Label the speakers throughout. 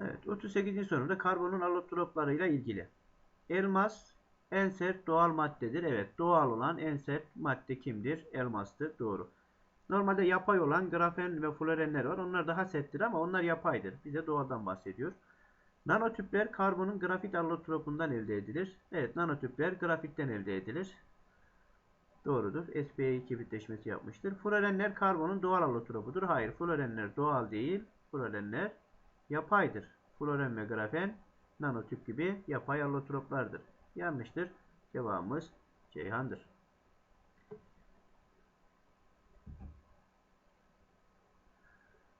Speaker 1: Evet, 38. sorumda karbonun allotroplarıyla ilgili. Elmas en sert doğal maddedir. Evet, doğal olan en sert madde kimdir? Elmastır. Doğru. Normalde yapay olan grafen ve florenler var. Onlar daha serttir ama onlar yapaydır. Bize doğadan bahsediyor. Nanotüpler karbonun grafit allotropundan elde edilir. Evet, nanotüpler grafitten elde edilir. Doğrudur. sp2 bitleşmesi yapmıştır. Florenler karbonun doğal allotropudur. Hayır, florenler doğal değil. Florenler yapaydır. Floren ve grafen nanotüp gibi yapay allotroplardır. Yanlıştır. Cevabımız Ceyhan'dır.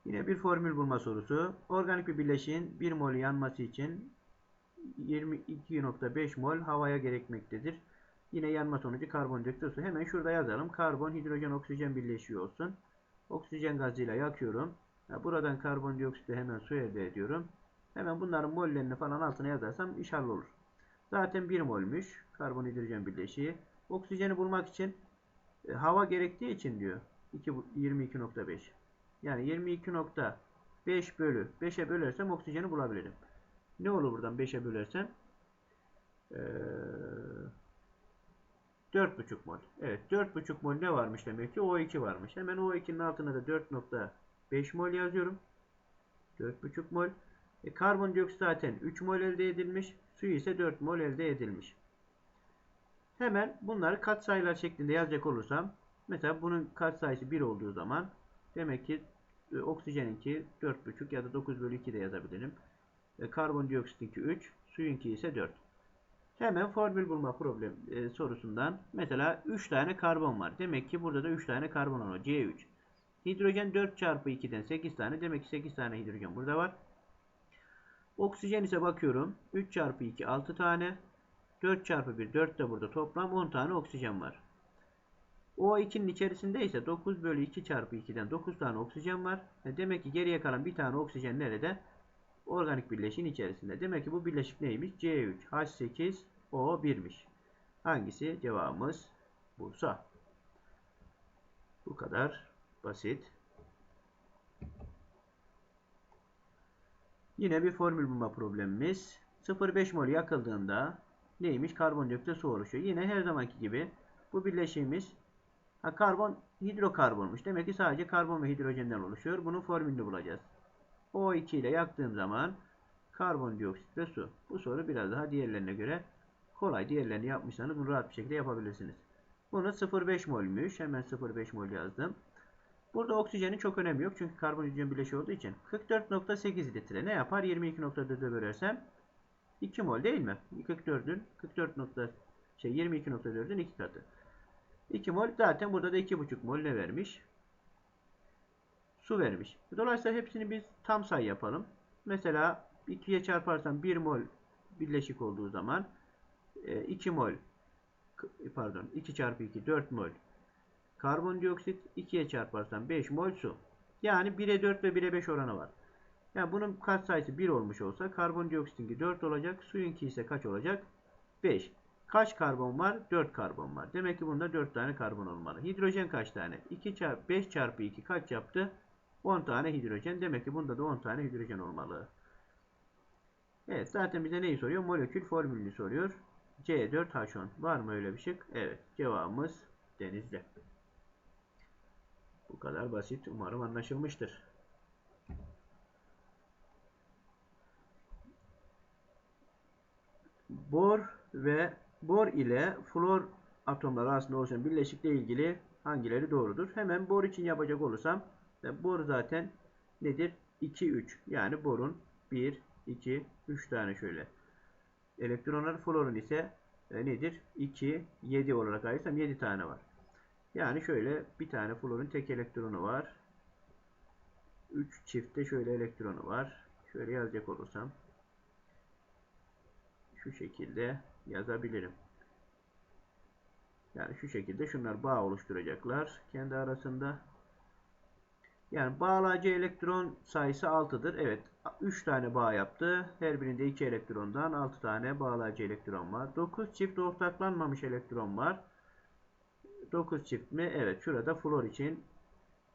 Speaker 1: Yine bir formül bulma sorusu. Organik bir bileşiğin 1 mol yanması için 22.5 mol havaya gerekmektedir. Yine yanma sonucu karbondioksit su. Hemen şurada yazalım. Karbon, hidrojen, oksijen birleşiği olsun. Oksijen gazıyla yakıyorum. Buradan karbondioksitle hemen su elde ediyorum. Hemen bunların mollerini falan altına yazarsam iş hallolur. Zaten 1 molmüş karbon hidrojen birleşiği. Oksijeni bulmak için e, hava gerektiği için diyor. 22.5. Yani 22.5 bölü 5'e bölersem oksijeni bulabilirim. Ne olur buradan 5'e bölersem? Ee, 4,5 mol. Evet 4,5 mol ne varmış demek ki? O2 varmış. Hemen O2'nin altına da 4,5 mol yazıyorum. 4,5 mol. E, karbondioksit zaten 3 mol elde edilmiş. Su ise 4 mol elde edilmiş. Hemen bunları katsayılar şeklinde yazacak olursam mesela bunun katsayısı 1 olduğu zaman demek ki e, oksijeninki 4,5 ya da 9 bölü 2 de yazabilirim. E, karbondioksitinki 3, suyunki ise 4. Hemen formül bulma problem e, sorusundan mesela 3 tane karbon var. Demek ki burada da 3 tane karbon var. C3. Hidrojen 4 çarpı 2'den 8 tane. Demek ki 8 tane hidrojen burada var. Oksijen ise bakıyorum. 3 çarpı 2 6 tane. 4 çarpı 1 4 de burada toplam 10 tane oksijen var. O2'nin içerisinde ise 9 bölü 2 çarpı 2'den 9 tane oksijen var. E demek ki geriye kalan bir tane oksijen nerede? Organik birleşiğin içerisinde. Demek ki bu birleşik neymiş? C3 H8 O1'miş. Hangisi? Cevabımız Bursa. Bu kadar basit. Yine bir formül bulma problemimiz. 0,5 mol yakıldığında neymiş? Karbondioksit su oluşuyor. Yine her zamanki gibi bu birleşimimiz ha, karbon hidrokarbonmuş. Demek ki sadece karbon ve hidrojenden oluşuyor. Bunun formülünü bulacağız. O2 ile yaktığım zaman karbondioksit ve su. Bu soru biraz daha diğerlerine göre kolay. Diğerlerini yapmışsanız bunu rahat bir şekilde yapabilirsiniz. Bunu 0,5 molmüş. Hemen 0,5 mol yazdım. Burada oksijenin çok önemi yok. Çünkü karbon hidrojen bileşiği olduğu için. 44.8 litre ne yapar? 22.4'e bölersem 2 mol değil mi? 44'ün 44 nokta, şey 22.4'ün 2 katı. 2 mol zaten burada da 2,5 mol ne vermiş? Su vermiş. Dolayısıyla hepsini biz tam sayı yapalım. Mesela 2'ye çarparsam 1 mol birleşik olduğu zaman 2 e, mol pardon 2 çarpı 2 4 mol Karbondioksit 2'ye çarparsan 5 mol su. Yani 1'e 4 ve 1'e 5 oranı var. Yani bunun kaç sayısı 1 olmuş olsa karbondioksitinki 4 olacak. Suyunki ise kaç olacak? 5. Kaç karbon var? 4 karbon var. Demek ki bunda 4 tane karbon olmalı. Hidrojen kaç tane? 2 çarpı 5 çarpı 2 kaç yaptı? 10 tane hidrojen. Demek ki bunda da 10 tane hidrojen olmalı. Evet zaten bize neyi soruyor? Molekül formülünü soruyor. C4H10. Var mı öyle bir şık? Evet. Cevabımız denizde. Kadar basit. Umarım anlaşılmıştır. Bor ve bor ile flor atomları arasında oluşan birleşikle ilgili hangileri doğrudur? Hemen bor için yapacak olursam bor zaten nedir? 2 3. Yani borun 1 2 3 tane şöyle. Elektronlar florun ise e, nedir? 2 7 olarak ayırsam 7 tane var. Yani şöyle bir tane florun tek elektronu var. 3 çiftte şöyle elektronu var. Şöyle yazacak olursam şu şekilde yazabilirim. Yani şu şekilde şunlar bağ oluşturacaklar kendi arasında. Yani bağlayıcı elektron sayısı 6'dır. Evet 3 tane bağ yaptı. Her birinde 2 elektrondan 6 tane bağlayıcı elektron var. 9 çift ortaklanmamış elektron var. 9 çift mi? Evet. Şurada flor için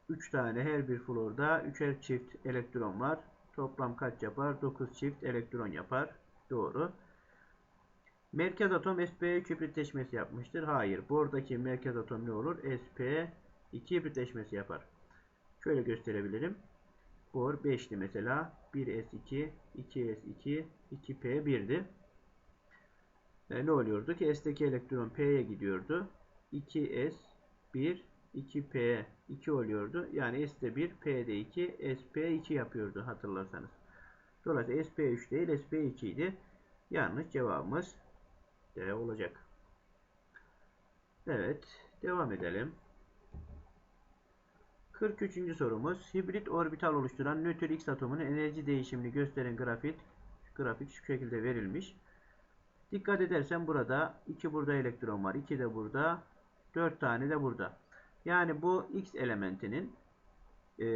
Speaker 1: 3 tane her bir florda 3'er çift elektron var. Toplam kaç yapar? 9 çift elektron yapar. Doğru. Merkez atom sp3 hibritleşmesi yapmıştır. Hayır. Buradaki merkez atom ne olur? sp2 hibritleşmesi yapar. Şöyle gösterebilirim. Bor 5'ti mesela. 1s2, 2s2, 2p1'di. E, ne oluyordu ki? S'teki elektron P'ye gidiyordu. 2s, 1, 2p, 2 oluyordu. Yani S'de 1, P'de 2, SP2 yapıyordu hatırlarsanız. Dolayısıyla SP3 değil SP2 idi. Yanlış cevabımız D olacak. Evet. Devam edelim. 43. sorumuz. Hibrit orbital oluşturan nötr X atomunun enerji değişimini gösteren grafik grafik şu şekilde verilmiş. Dikkat edersen burada 2 burada elektron var. 2 de burada. 4 tane de burada. Yani bu X elementinin e,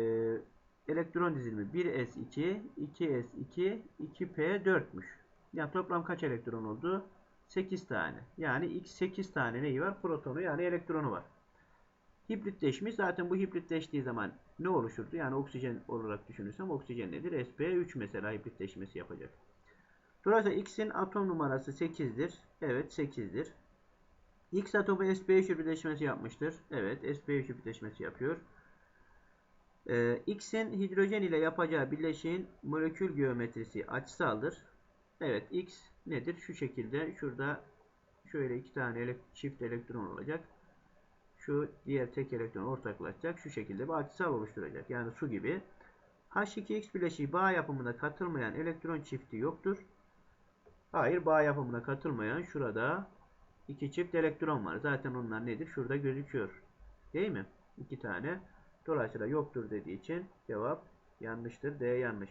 Speaker 1: elektron dizilimi 1s2, 2s2, 2p4'müş. Yani toplam kaç elektron oldu? 8 tane. Yani X 8 tane neyi var? Protonu yani elektronu var. Hibritleşmiş. Zaten bu hibritleştiği zaman ne oluşurdu? Yani oksijen olarak düşünürsem oksijen nedir? sp3 mesela hibritleşmesi yapacak. Dolayısıyla X'in atom numarası 8'dir. Evet 8'dir. X atomu sp3 hibritleşmesi yapmıştır. Evet sp3 hibritleşmesi yapıyor. Ee, X'in hidrojen ile yapacağı bileşiğin molekül geometrisi açısaldır. Evet X nedir? Şu şekilde şurada şöyle iki tane çift elektron olacak. Şu diğer tek elektron ortaklaşacak. Şu şekilde bir açısal oluşturacak. Yani su gibi. H2X bileşiği bağ yapımına katılmayan elektron çifti yoktur. Hayır bağ yapımına katılmayan şurada iki çift elektron var. Zaten onlar nedir? Şurada gözüküyor. Değil mi? İki tane. Dolayısıyla yoktur dediği için cevap yanlıştır. D yanlış.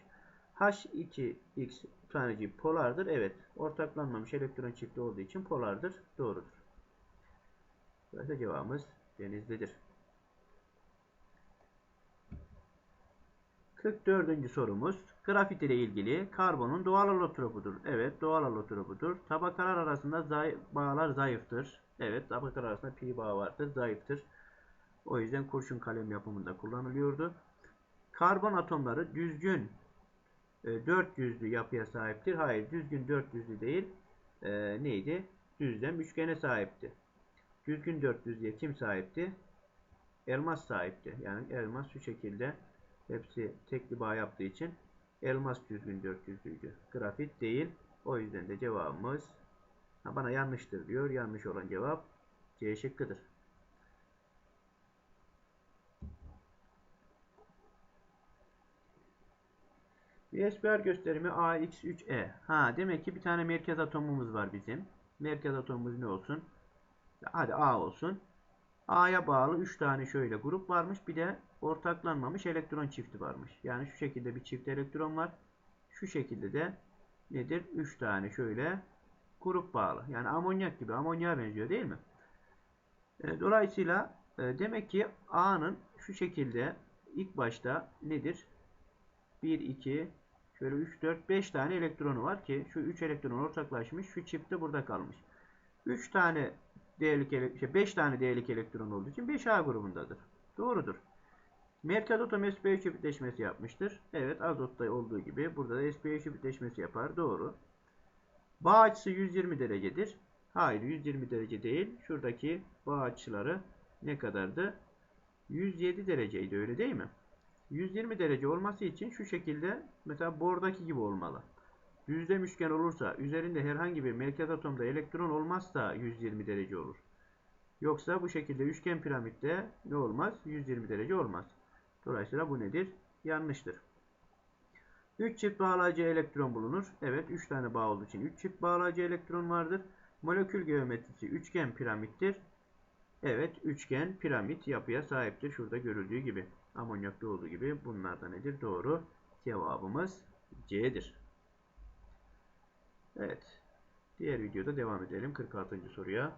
Speaker 1: H2X taneci polardır. Evet. Ortaklanmamış elektron çifti olduğu için polardır. Doğrudur. Dolayısıyla cevabımız denizlidir. 44. sorumuz. Grafit ile ilgili karbonun doğal alotropudur. Evet doğal alotropudur. Tabakalar arasında zay bağlar zayıftır. Evet tabakalar arasında pi bağı vardır. Zayıftır. O yüzden kurşun kalem yapımında kullanılıyordu. Karbon atomları düzgün e, 400'lü yapıya sahiptir. Hayır düzgün 400'lü değil. E, neydi? Düzlem üçgene sahipti. Düzgün 400'lüye kim sahipti? Elmas sahipti. Yani elmas şu şekilde hepsi tekli bağ yaptığı için elmas düzgün 400'lüydü. Grafit değil. O yüzden de cevabımız ha, bana yanlıştır diyor. Yanlış olan cevap C şıkkıdır. SPR gösterimi AX3E. Ha demek ki bir tane merkez atomumuz var bizim. Merkez atomumuz ne olsun? Hadi A olsun. A'ya bağlı 3 tane şöyle grup varmış. Bir de ortaklanmamış elektron çifti varmış. Yani şu şekilde bir çift elektron var. Şu şekilde de nedir? 3 tane şöyle grup bağlı. Yani amonyak gibi. Amonyağa benziyor değil mi? E, dolayısıyla e, demek ki A'nın şu şekilde ilk başta nedir? 1, 2, şöyle 3, 4, 5 tane elektronu var ki şu 3 elektron ortaklaşmış. Şu çift de burada kalmış. 3 tane değerlik şey 5 tane değerlik elektron olduğu için 5A grubundadır. Doğrudur. Merkez atom sp3 bitleşmesi yapmıştır. Evet azotta olduğu gibi burada da sp3 bitleşmesi yapar. Doğru. Bağ açısı 120 derecedir. Hayır 120 derece değil. Şuradaki bağ açıları ne kadardı? 107 dereceydi öyle değil mi? 120 derece olması için şu şekilde mesela bordaki gibi olmalı. Düzlem üçgen olursa üzerinde herhangi bir merkez atomda elektron olmazsa 120 derece olur. Yoksa bu şekilde üçgen piramitte ne olmaz? 120 derece olmaz. Dolayısıyla bu nedir? Yanlıştır. 3 çift bağlayıcı elektron bulunur. Evet 3 tane bağ olduğu için 3 çift bağlayıcı elektron vardır. Molekül geometrisi üçgen piramittir. Evet üçgen piramit yapıya sahiptir. Şurada görüldüğü gibi. Amonyakta olduğu gibi bunlar da nedir? Doğru. Cevabımız C'dir. Evet. Diğer videoda devam edelim 46. soruya.